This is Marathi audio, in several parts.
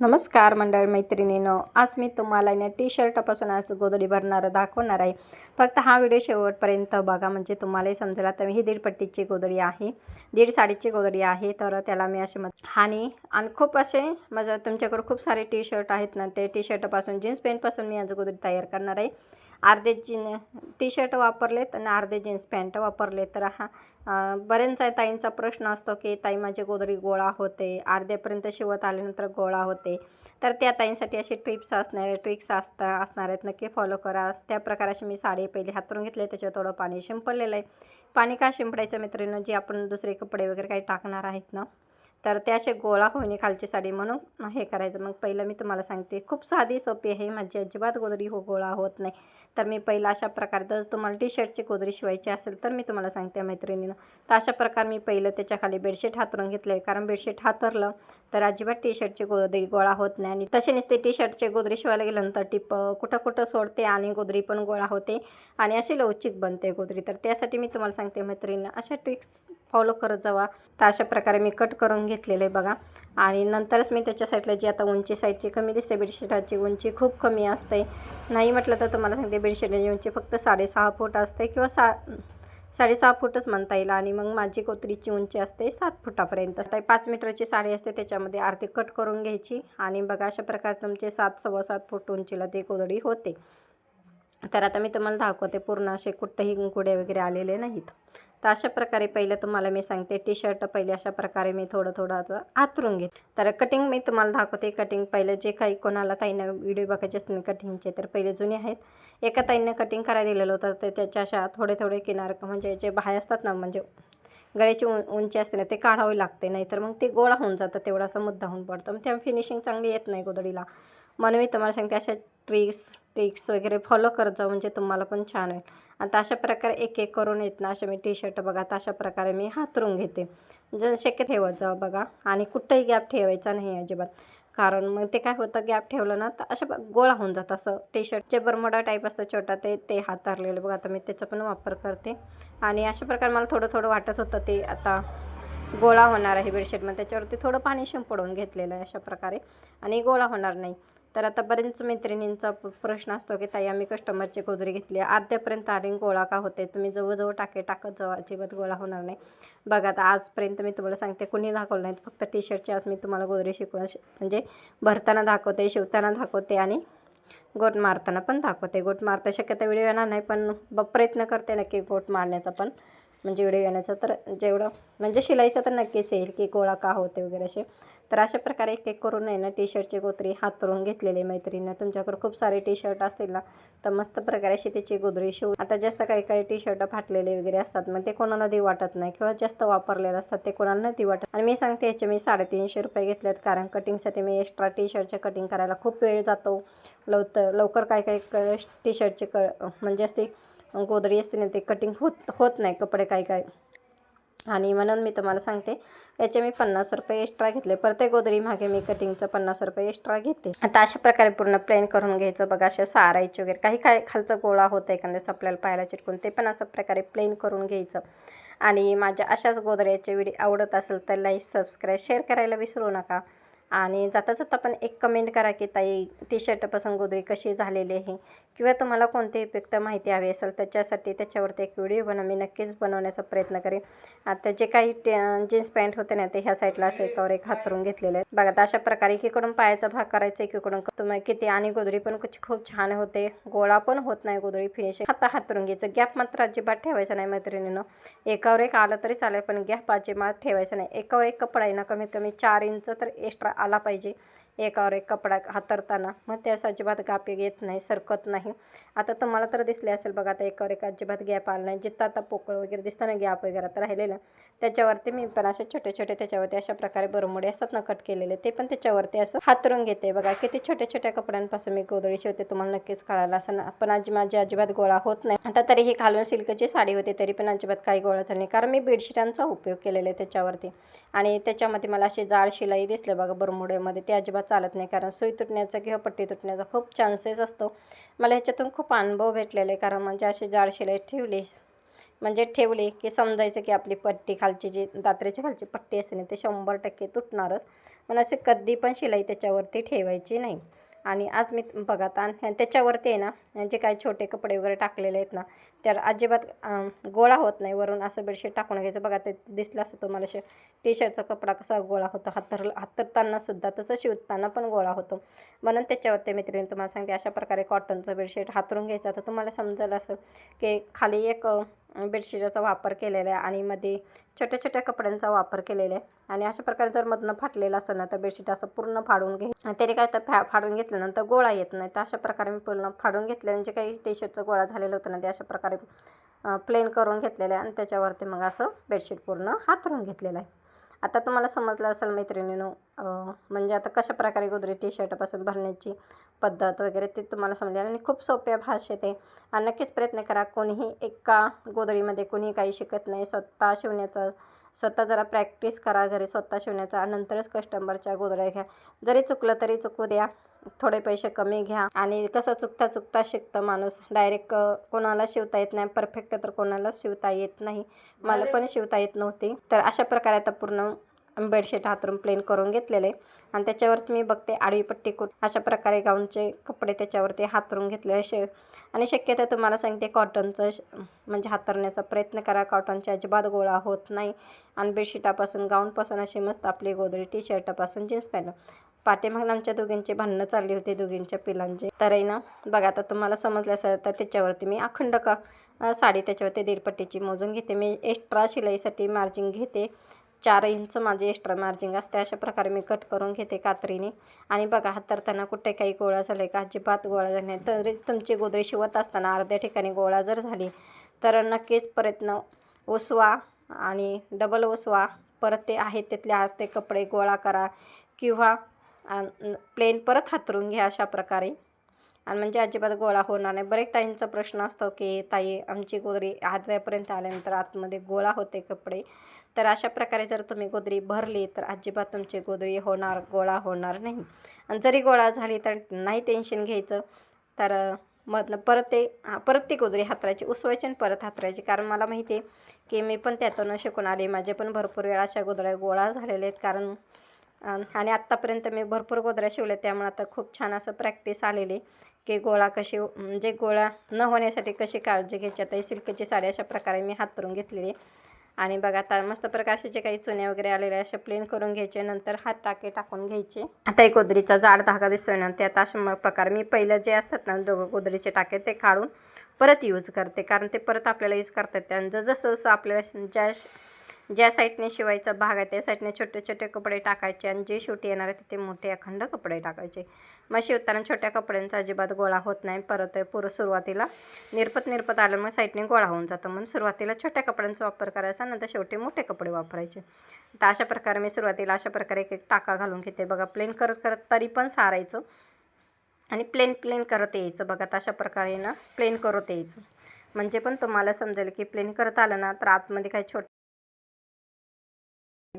नमस्कार मंडळ मैत्रिणीनो. आज मी तुम्हाला या टी शर्टापासून आज गोधडी भरणारं दाखवणार आहे. फक्त हा व्हिडिओ शेवटपर्यंत बघा. म्हणजे तुम्हालाही समजेल आता ही दीड पट्टीची गोधडी आहे. दीड साडीची गोधडी आहे. तर त्याला मी असे मत आणि आणि खूप असे माझं तुमच्याकडे खूप सारे टी शर्ट आहेत ना ते टी शर्टपासून जीन्स पॅन्टपासून मी आज गोधडी तयार करणार आहे. अर्धे जीन टी शर्ट वापरलेत आणि अर्धे जीन्स पॅन्ट वापरले तर हा बऱ्याच ताईंचा प्रश्न असतो की ताई माझी गोदरी गोळा होते. अर्ध्यापर्यंत शिवत आल्यानंतर गोळा होते. तर त्या ताईंसाठी असे ट्रिप्स असणारे ट्रिक्स असता असणार आहेत नक्की फॉलो करा. त्या प्रकाराशी मी साडी पहिली हातरून घेतले त्याच्यावर थोडं पाणी शिंपडलेलं आहे. पाणी का शिंपडायचं मित्रांनो? जे आपण दुसरे कपडे वगैरे काही टाकणार आहेत ना? तर ते असे गोळा होईने खालची साडी म्हणून हे करायचं. मग पहिलं मी तुम्हाला सांगते खूप साधी सोपी आहे माझी अजिबात गोदरी हो गोळा होत नाही. तर मी पहिलं अशा प्रकारे जर तुम्हाला टी शर्टची गोदरी शिवायची असेल तर मी तुम्हाला सांगते मैत्रिणीनं. तर अशा प्रकारे मी पहिलं त्याच्याखाली बेडशीट हातरून घेतलं आहे कारण बेडशीट हातरलं तर अजिबात टी शर्टची गोदरी गोळा होत नाही. आणि तसे नसते टी शर्टचे गोदरी शिवायला गेल्यानंतर टिप कुठं कुठं सोडते आणि गोदरी पण गोळा होते. आणि अशी लवचिक बनते गोदरी. तर त्यासाठी मी तुम्हाला सांगते मैत्रिणीनं अशा ट्रिक्स फॉलो करत जावा. तर अशा प्रकारे मी कट करून घेतलेलं आहे बघा. आणि नंतरच मी त्याच्या साईडला जी आता उंची साईडची कमी दिसते बेडशीटाची उंची खूप कमी असते. नाही म्हटलं तर तुम्हाला सांगते बेडशीटाची उंची फक्त साडेसहा फूट असते किंवा सा साडेसहा फूटच म्हणता येईल. आणि मग माझी कोत्रीची उंची असते सात फुटापर्यंत. असते पाच मीटरची साडी असते त्याच्यामध्ये अर्धी कट करून घ्यायची. आणि बघा अशा प्रकारे तुमचे सात सव्वा सात फूट उंचीला ते कोदडी होते. तर आता मी तुम्हाला दाखवते पूर्ण असे कुठंही गुड्या वगैरे आलेले नाहीत. तर अशा प्रकारे पहिलं तुम्हाला मी सांगते टी शर्ट पहिले अशा प्रकारे मी थोडं थोडं आता आतरून घेते. तर कटिंग मी तुम्हाला दाखवते. कटिंग पहिलं जे काही कोणाला ताईनं व्हिडिओ बघायचे असतील कटिंगचे तर पहिले जुने आहेत. एका ताईनं कटिंग करायला दिलेलं होतं तर त्याच्या अशा थोडे थोडे किनार म्हणजे जे बाहेर असतात ना म्हणजे गळ्याची उं उंची असते ना ते काढावे लागते. नाहीतर मग ते गोळा होऊन जातं तेवढा असं मुद्दा होऊन पडतं. मग त्या फिनिशिंग चांगली येत नाही गोदडीला. म्हणून मी तुम्हाला सांगते अशा ट्रिक्स ट्रिक्स वगैरे फॉलो करत जाऊ म्हणजे तुम्हाला पण छान होईल. आता अशा प्रकारे एक एक करून येत ना असे मी टी शर्ट बघा तशा अशा प्रकारे मी हातरून घेते. जर शक्य ठेवत जावं बघा. आणि कुठंही गॅप ठेवायचा नाही अजिबात. कारण मग ते काय होतं गॅप ठेवलं ना तर अशा गोळा होऊन जातं. असं टी शर्टचे बरमोडा टाईप असतं छोटा ते ते हातारलेलं बघा. आता मी त्याचा पण वापर करते. आणि अशा प्रकारे मला थोडं थोडं वाटत होतं ते आता गोळा होणार आहे बेडशीटमध्ये त्याच्यावरती थोडं पाणी शिंपडून घेतलेलं आहे अशा प्रकारे. आणि गोळा होणार नाही. तर आता बरेच मैत्रिणींचा प्रश्न असतो की ताई आम्ही कस्टमरची गोदरी घेतली अर्ध्यापर्यंत आली गोळा का होते? तुम्ही जवळजवळ टाके टाकत जाऊ अजिबात गोळा होणार नाही. बघा आता आजपर्यंत मी तुम्हाला सांगते कुणी दाखवलं नाही फक्त टी शर्टची आज मी तुम्हाला गोदरी शिकवून म्हणजे भरताना दाखवते शिवताना दाखवते आणि गोट मारताना पण दाखवते. गोट मारता शक्यता व्हिडिओ येणार नाही पण ब प्रयत्न करते नक्की गोट मारण्याचा पण. म्हणजे व्हिडिओ येण्याचा. तर जेवढं म्हणजे शिलाईचं तर नक्कीच येईल की गोळा का होते वगैरे असे. तर अशा प्रकारे एक एक करून आहे ना टी शर्टची गोदरी हातरून घेतलेली मैत्रिणीनं. तुमच्याकडे खूप सारे टी शर्ट असतील ना तर मस्त प्रकारे अशी त्याची गोदरी शिव आता जास्त काही काही टी शर्ट फाटलेले वगैरे असतात मग ते कोणाला दी वाटत नाही किंवा जास्त वापरलेले असतात ते कोणाला नाही वाटत आणि मी सांगते याचे मी साडेतीनशे रुपये घेतलेत कारण कटिंगसाठी मी एक्स्ट्रा टी शर्टचे कटिंग करायला खूप वेळ जातो. लवकर लवकर काय काय टी शर्टचे क म्हणजे असते गोदरी असते ना ते कटिंग होत होत नाही कपडे काय काय. आणि म्हणून मी तुम्हाला सांगते याचे मी पन्नास रुपये एक्स्ट्रा घेतले. प्रत्येक गोदरी मागे मी कटिंगचं पन्नास रुपये एक्स्ट्रा घेते. आता अशा प्रकारे पूर्ण प्लेन करून घ्यायचं. बघा अशा सारायचे वगैरे. काही काय खालचं गोळा होतं एखाद्या आपल्याला पाहायला चिटकून. ते पण अशा प्रकारे प्लेन करून घ्यायचं. आणि माझ्या अशाच गोदऱ्याचे व्हिडिओ आवडत असेल तर लाईक सबस्क्राईब शेअर करायला विसरू नका. आणि जाता जाता पण एक कमेंट करा की ताई टी शर्टपासून गोदरी कशी झालेली आहे किंवा तुम्हाला कोणते उपयुक्त माहिती हवी असेल त्याच्यासाठी त्याच्यावरती एक व्हिडिओ बनव मी नक्कीच बनवण्याचा प्रयत्न करेन. आता जे काही जीन्स पॅन्ट होते ना ते ह्या साईडला असं एकावर एक हातरून घेतलेले आहेत. बघा अशा प्रकारे एकीकडून पायाचा भाग करायचा एकीकडून तुम्ही किती आणि गोदरी पण खूप छान होते. गोळा पण होत नाही गोदरी फिनिशिंग आता हातरून घ्यायचं. गॅप मात्र अजिबात ठेवायचा नाही मैत्रिणीनं. एकावर एक आलं तरी चालेल पण गॅप अजिबात ठेवायचा नाही. एकावर एक कपडा आहे ना कमीत कमी चार इंच तर एक्स्ट्रा आला पाहिजे. एकावर एक कपडा हातरताना. मग त्यास अजिबात गाप येत नाही सरकत नाही. आता तुम्हाला तर दिसले असेल बघा आता एकावर एक अजिबात गॅप आला नाही. जिथं आता पोकळ वगैरे दिसताना गॅप वगैरे आता राहिलेलं. त्याच्यावरती मी पण असे छोटे छोटे त्याच्यावरती अशा प्रकारे बरमुडे असतात ना कट केलेले ते पण त्याच्यावरती असं हातरून घेते. बघा किती छोट्या छोट्या कपड्यांपासून मी गोदळी शिवते तुम्हाला नक्कीच कळायला असं ना पण आजी माझी अजिबात गोळा होत नाही. आता तरी ही घालून सिल्कची साडी होती तरी पण अजिबात काही गोळा झाली नाही. कारण मी बेडशीटांचा उपयोग केलेला आहे त्याच्यावरती. आणि त्याच्यामध्ये मला अशी जाड शिलाई दिसले बघा बरमोड्यामध्ये ते अजिबात चालत नाही कारण सुई तुटण्याचा किंवा पट्टी तुटण्याचा खूप चान्सेस असतो. मला ह्याच्यातून खूप अनुभव भेटलेले कारण म्हणजे अशी जाड शिलाई ठेवली म्हणजे ठेवली की समजायचं की आपली पट्टी खालची जी दात्रेची खालची पट्टी असते ना ते शंभर टक्के तुटणारच. पण असे कधी पण शिलाई त्याच्यावरती ठेवायची नाही. आणि आज मी बघा आणि त्याच्यावरती आहे ना जे काही छोटे कपडे वगैरे टाकलेले आहेत ना तर अजिबात गोळा होत नाही. वरून असं बेडशीट टाकून घ्यायचं. बघा ते दिसलं असं तुम्हाला शे टी शर्टचा कपडा कसा गोळा होतो. हातर हातरताना सुद्धा तसं शिवताना पण गोळा होतो. म्हणून त्याच्यावरती मैत्रिणी तुम्हाला सांगते अशा प्रकारे कॉटनचं बेडशीट हातरून घ्यायचं. तर तुम्हाला समजेल असं की खाली एक बेडशीटाचा वापर केलेला आहे आणि मध्ये छोट्या छोट्या कपड्यांचा वापर केलेला आहे. आणि अशा प्रकारे जर मधनं फाटलेलं असेल ना तर बेडशीट असं पूर्ण फाडून घे. तरी काय तर फा फाडून घेतल्यानंतर गोळा येत नाही. तर अशा प्रकारे मी पूर्ण फाडून घेतले. म्हणजे काही टी शर्टचं गोळा झालेलं होतं ना ते अशा प्रकारे प्लेन करून घेतलेलं आहे आणि त्याच्यावरती मग असं बेडशीट पूर्ण हातरून घेतलेलं आहे. आता तुम्हाला समजलं असेल मैत्रिणीनो म्हणजे आता कशा प्रकारे गोदरी टी शर्टपासून भरण्याची पद्धत वगैरे ते तुम्हाला समजेल आणि खूप सोप्या भाषेत आहे. आणि नक्कीच प्रयत्न करा कोणीही एका गोदरीमध्ये कोणीही काही शिकत नाही. स्वतः शिवण्याचा स्वतः जरा प्रॅक्टिस करा घरी स्वतः शिवण्याचा नंतरच कस्टमरच्या गोदऱ्या घ्या. जरी चुकलं तरी चुकू द्या. थोडे पैसे कमी घ्या. आणि कसं चुकता चुकता शिकतं माणूस. डायरेक्ट कोणाला शिवता येत नाही. परफेक्ट तर कोणालाच शिवता येत नाही. मला पण शिवता येत नव्हती. तर अशा प्रकारे आता पूर्ण बेडशीट हातरून प्लेन करून घेतलेले. आणि त्याच्यावरती मी बघते आडवी पट्टी कुट अशा प्रकारे गाऊनचे कपडे त्याच्यावरती हातरून घेतले शे आणि शक्यतो तुम्हाला सांगते कॉटनचं म्हणजे हातरण्याचा प्रयत्न करा. कॉटनचे अजिबात गोळा होत नाही. आणि बेडशीटापासून गाऊनपासून अशी मस्त आपली गोदरी टी शर्टापासून जीन्स पॅन्ट पाठीमागून आमच्या दोघींचे भांडणं चालली होती दोघींच्या पिलांचे. तर आहे ना बघा आता तुम्हाला समजलं असेल तर त्याच्यावरती मी अखंड का साडी त्याच्यावरती दीडपट्टीची मोजून घेते. मी एक्स्ट्रा शिलाईसाठी मार्जिन घेते. चार इंच माझी एक्स्ट्रा मार्जिंग असते. अशा प्रकारे मी कट करून घेते कात्रीने. आणि बघा हातरताना कुठे काही गोळा झाले का अजिबात गोळा झाले नाही. तरी तुमची गोदरी शिवत असताना अर्ध्या ठिकाणी गोळा जर झाली तर नक्कीच प्रयत्न उसवा आणि डबल उसवा. परत ते आहेत तिथले अर्धे कपडे गोळा करा किंवा प्लेन परत हातरून घ्या अशा प्रकारे. आणि म्हणजे अजिबात गोळा होणार नाही. बरेच ताईंचा प्रश्न असतो की ताई आमची गोदरी आजपर्यंत आल्यानंतर आतमध्ये गोळा होते कपडे. तर अशा प्रकारे जर तुम्ही गोदरी भरली तर अजिबात तुमची गोदरी होणार गोळा होणार नाही. आणि जरी गोळा झाली तर नाही टेन्शन घ्यायचं. तर मधनं परत ते परत ती गोदरी हातरायची उसवायची आणि परत हातरायची. कारण मला माहिती आहे की मी पण त्यातून शिकून आले. माझे पण भरपूर वेळा अशा गोदऱ्या गोळा झालेले आहेत. कारण आणि आत्तापर्यंत मी भरपूर गोदऱ्या शिवल्या त्यामुळे आता खूप छान असं प्रॅक्टिस आलेली की गोळा कशी म्हणजे गोळा न होण्यासाठी कशी काळजी घ्यायची आता ही सिल्कची साडी अशा प्रकारे मी हातरून घेतलेली. आणि बघा आता मस्त प्रकारचे जे काही चुन्या वगैरे आलेल्या अशा प्लेन करून घ्यायचे नंतर हात टाके टाकून घ्यायचे. आता एक गोदरीचा जाड धागा दिसतोय ना त्यात अशा प्रकार मी पहिलं जे असतात ना दोघं गोदरीचे टाके ते काढून परत यूज करते. कारण ते परत आपल्याला यूज करता येते आणि जसं जसं आपल्याला ज्या ज्या साईडने शिवायचा भाग आहे त्या साईडने छोटे छोटे कपडे टाकायचे आणि जे शेवटी येणार आहे तिथे मोठे अखंड कपडे टाकायचे. मग शिवताना छोट्या कपड्यांचा अजिबात गोळा होत नाही. परत पूर्व सुरुवातीला निरपत निरपत आल्यामुळे साईडने गोळा होऊन जातं. म्हणून सुरुवातीला छोट्या कपड्यांचा वापर करायचा नंतर शेवटी मोठे कपडे वापरायचे. तर अशा प्रकारे मी सुरुवातीला अशा प्रकारे एक एक टाका घालून घेते. बघा प्लेन करत करत तरी पण सारायचं आणि प्लेन प्लेन करत यायचं. बघा अशा प्रकारे ना प्लेन करत यायचं. म्हणजे पण तुम्हाला समजेल की प्लेन करत आलं ना तर आतमध्ये काही छोटं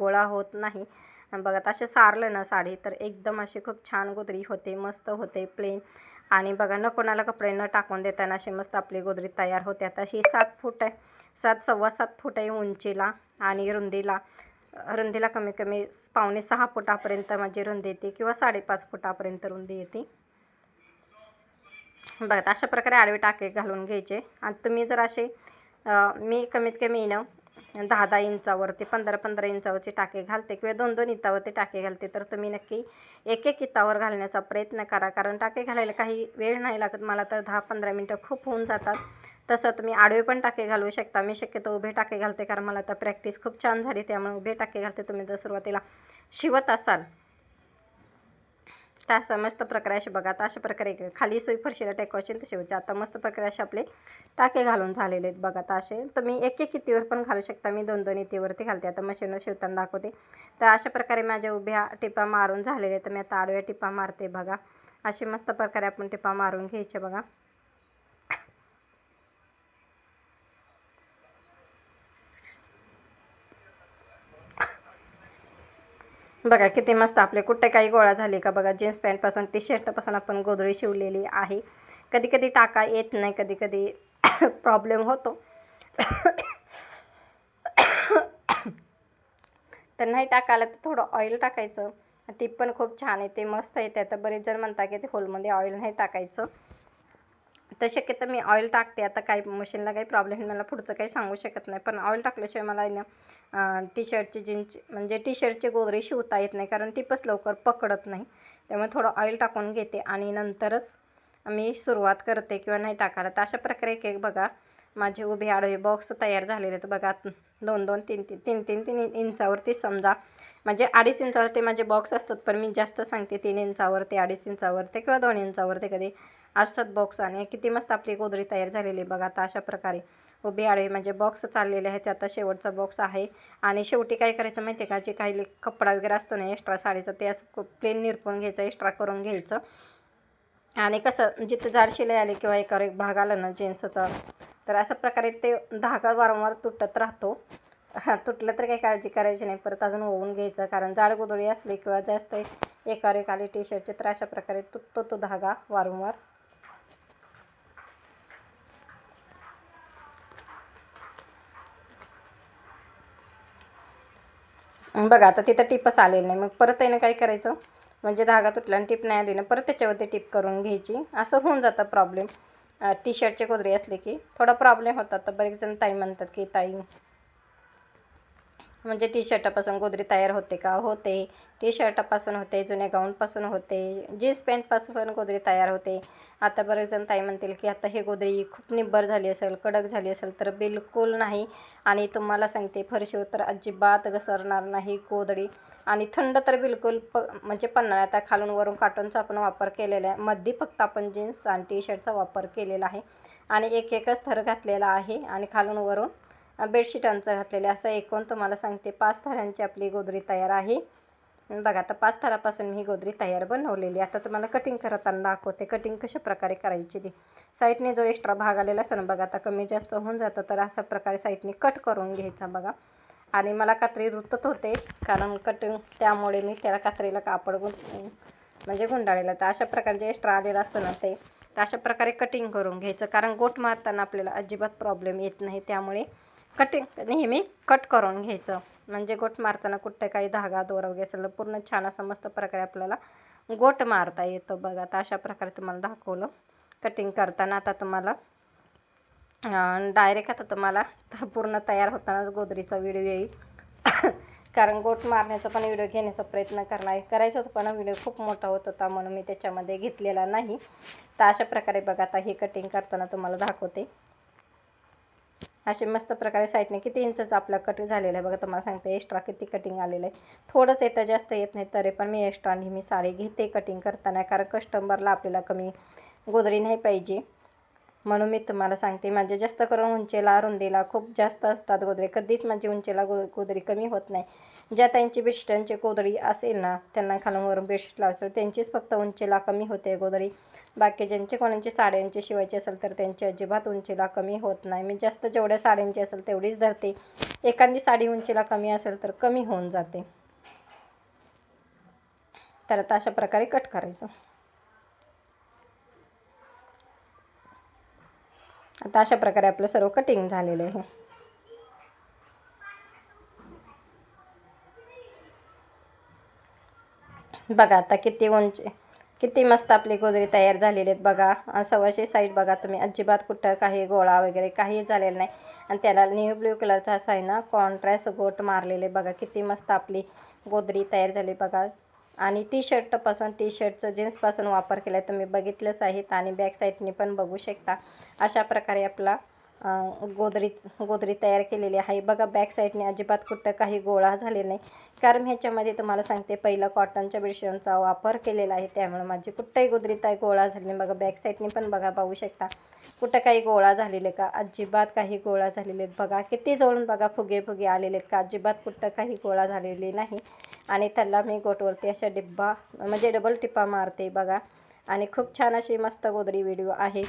गोळा होत नाही. बघा असे सारलं ना साडी तर एकदम अशी खूप छान गोदरी होते मस्त होते प्लेन आणि बघा न कोणाला कपडे न टाकून देताना अशी मस्त आपली गोदरी तयार होते. आता ही सात फूट आहे. सात सव्वा सात फूट आहे उंचीला आणि रुंदीला. रुंदीला कमी कमी पावणे सहा फुटापर्यंत माझी रुंदी येते किंवा साडेपाच फुटापर्यंत रुंदी येते. बघा अशा प्रकारे आडवे टाके घालून घ्यायचे. आणि तुम्ही जर असे मी कमीत कमी ना दहा दहा इंचावरती पंधरा पंधरा इंचावरचे टाके घालते किंवा दोन दोन इंचावरती टाके घालते. तर तुम्ही नक्की एक एक इंचावर घालण्याचा प्रयत्न करा. कारण टाके घालायला काही वेळ नाही लागत. मला तर दहा पंधरा मिनटं खूप होऊन जातात. तसं तुम्ही आडवे पण टाके घालू शकता. मी शक्यतो उभे टाके घालते कारण मला तर प्रॅक्टिस खूप छान झाली. त्यामुळे उभे टाके घालते तुम्ही जर सुरुवातीला शिवत असाल. तर मस्त प्रकारे असे बघा आता अशा प्रकारे खाली सोयी फरशीला टेकवायचे तसे होते आता मस्त प्रकारे असे आपले टाके घालून झालेले आहेत बघा आता असे. तुम्ही एक एक इतीवर पण घालू शकता मी दोन दोन इतीवरती घालते. आता मशीनवर शिवताना दाखवते. तर अशा प्रकारे माझ्या उभ्या टिपा मारून झालेल्या आहेत. तर मी आता आडव्या टिपा मारते बघा. असे मस्त प्रकारे आपण टिपा मारून घ्यायचे बघा. बघा किती मस्त. आपले कुठे काही गोळा झाले का बघा? जीन्स पॅन्टपासून टी शर्टपासून आपण गोदडी शिवलेली आहे. कधी कधी टाका येत नाही कधी कधी प्रॉब्लेम होतो. तर नाही टाकायला तर थोडं ऑइल टाकायचं. टीप पण खूप छान येते मस्त येते आता बरेच जण म्हणता की ते होलमध्ये ऑइल नाही टाकायचं. तर शक्यतो मी ऑइल टाकते. आता काही मशीनला काही प्रॉब्लेम मला पुढचं काही सांगू शकत नाही. पण ऑइल टाकल्याशिवाय मला आहे ना टी शर्टची जीन्स म्हणजे टी शर्टची गोदरी शिवता येत नाही. कारण टीपच लवकर पकडत नाही. त्यामुळे थोडं ऑइल टाकून घेते आणि नंतरच मी सुरुवात करते किंवा नाही टाकायला तर अशा प्रकारे एक एक बघा माझे उभे आडवे बॉक्स तयार झालेले आहेत. बघा दोन दोन तीन तीन तीन तीन तीन इंचावरती समजा म्हणजे अडीच इंचावरती माझे बॉक्स असतात. पण मी जास्त सांगते तीन इंचावरती अडीच इंचावरती किंवा दोन इंचावरती कधी. असतात बॉक्स आणि किती मस्त आपली गोदरी तयार झालेली बघा. आता अशा प्रकारे उभी आडवी म्हणजे बॉक्स चाललेले आहेत. आता शेवटचा बॉक्स आहे. आणि शेवटी काय करायचं माहिती आहे का? जे काही कपडा वगैरे असतो ना एक्स्ट्रा साडीचं ते असं प्लेन निरपून घ्यायचं एक्स्ट्रा करून घ्यायचं. आणि कसं जिथं जाड शिलाई आली किंवा एकावर एक भाग आला ना जीन्सचा तर अशा प्रकारे ते धागा वारंवार तुटत राहतो. तुटलं तर काही काळजी करायची नाही. परत अजून ओवून घ्यायचं. कारण जाड गोदळी असली किंवा जास्त एकावर एक आली टी शर्टचे तर अशा प्रकारे तुटतो तो धागा वारंवार. बघा आता तिथं टिपच आलेलं नाही. मग परत आहे ना काय करायचं? म्हणजे धागा तुटला आणि टिप नाही आली ना परत त्याच्यावरती टिप करून घ्यायची. असं होऊन जातं प्रॉब्लेम टी शर्टचे कुदरी असले की थोडा प्रॉब्लेम होतात. तर बरेच जण ताई म्हणतात की ताई म्हणजे टी शर्टापासून गोदरी तयार होते का? होते. टी शर्टापासून होते जुन्या गाऊनपासून होते जीन्स पॅन्टपासून पण गोदरी तयार होते. आता बरेच जण ताई म्हणतील की आता हे गोदरी खूप निब्बर झाली असेल कडक झाली असेल तर बिलकुल नाही. आणि तुम्हाला सांगते फरशीवर तर अजिबात घसरणार नाही गोदडी आणि थंड तर बिलकुल प म्हणजे पन्हाळ्या आता खालून वरून काटूनचा आपण वापर केलेला आहे. मध्ये फक्त आपण जीन्स आणि टी शर्टचा वापर केलेला आहे. आणि एक एकच थर घातलेला आहे आणि खालून वरून बेडशीटांचं घातलेलं असं एकूण तुम्हाला सांगते पाच थरांची आपली गोदरी तयार आहे. बघा आता पाच थरापासून मी गोदरी तयार बनवलेली आता तुम्हाला कटिंग करताना दाखवते कटिंग कशा प्रकारे करायची ती. साईडने जो एक्स्ट्रा भाग आलेला असतो ना बघा आता कमी जास्त होऊन जातं तर अशा प्रकारे साईडने कट करून घ्यायचा बघा. आणि मला कात्री रुतत होते कारण कटिंग त्यामुळे मी त्याला कात्रीला कापड गुं म्हणजे गुंडाळलेलं. तर अशा प्रकारे जे एक्स्ट्रा आलेलं असतं ना ते तर अशा प्रकारे कटिंग करून घ्यायचं. कारण गोट मारताना आपल्याला अजिबात प्रॉब्लेम येत नाही. त्यामुळे कटिंग नेहमी कट करून घ्यायचं. म्हणजे गोट मारताना कुठं काही धागा दोरा वगैरे असेल पूर्ण छान असं मस्त प्रकारे आपल्याला गोट मारता येतो बघा. आता अशा प्रकारे तुम्हाला दाखवलं. कटिंग करताना आता तुम्हाला डायरेक्ट आता तुम्हाला पूर्ण तयार होतानाच गोदरीचा व्हिडिओ येईल. कारण गोट मारण्याचा पण व्हिडिओ घेण्याचा प्रयत्न करणार आहे. करायचा होता पण व्हिडिओ खूप मोठा होत होता म्हणून मी त्याच्यामध्ये घेतलेला नाही. तर अशा प्रकारे बघा आता हे कटिंग करताना तुम्हाला दाखवते. असे मस्त प्रकारे साईडने किती इंचचं आपला कट झालेलं आहे बघा तुम्हाला सांगते एक्स्ट्रा किती कटिंग आलेलं आहे. थोडंच येतं जास्त येत नाही तरी पण मी एक्स्ट्रा नेहमी साडी घेते कटिंग करताना कारण कस्टमरला आपल्याला कमी गोदरी नाही पाहिजे. म्हणून मी तुम्हाला सांगते माझे जास्त करून उंचीला रुंदीला खूप जास्त असतात गोदरी. कधीच माझी उंचीला गो गोदरी कमी होत नाही. ज्या त्यांची बेस्टांची गोदरी असेल ना त्यांना खालून वरून बेडशीट लावायचं. त्यांचीच फक्त उंचीला कमी होते गोदरी. बाकी ज्यांचे कोणाची साड्यांची शिवायची असेल तर त्यांची अजिबात उंचीला कमी होत नाही. मी जास्त जेवढ्या साड्यांची असेल तेवढीच धरते. एखादी साडी उंचीला कमी असेल तर कमी होऊन जाते. तर आता अशा प्रकारे कट करायचं. आता अशा प्रकारे आपलं सर्व कटिंग झालेलं आहे. बघा आता किती उंची किती मस्त आपली गोदरी तयार झालेली आहेत बघा. सव्वाशे साईड बघा तुम्ही. अजिबात कुठं काही गोळा वगैरे काही झालेलं नाही. आणि त्याला न्यू ब्ल्यू कलरचा असा आहे ना कॉन्ट्रास्ट गोट मारलेले बघा. किती मस्त आपली गोदरी तयार झाली बघा. आणि टी शर्टपासून टी शर्टचं जीन्सपासून वापर केला आहे तुम्ही बघितलंच आहेत आणि बॅक साईडने पण बघू शकता. अशा प्रकारे आपला गोदरी गोदरी तयार केलेली आहे. बघा बॅक साईडने अजिबात कुठं काही गोळा झाले नाही. कारण ह्याच्यामध्ये तुम्हाला सांगते पहिलं कॉटनच्या बेडशीटचा वापर केलेला आहे. त्यामुळे माझी कुठंही गोदरी तय गोळा झाली नाही. बघा बॅक साईडने पण बघा पाहू शकता. कुठं काही गोळा झालेले का? अजिबात काही गोळा झालेले आहेत. बघा किती जवळून बघा फुगे फुगे आलेले आहेत का? अजिबात कुठं काही गोळा झालेले नाही. आणि त्याला मी गोटवरती अशा डिब्बा म्हणजे डबल टिप्पा मारते बघा. आणि खूप छान अशी मस्त गोदरी व्हिडिओ आहे.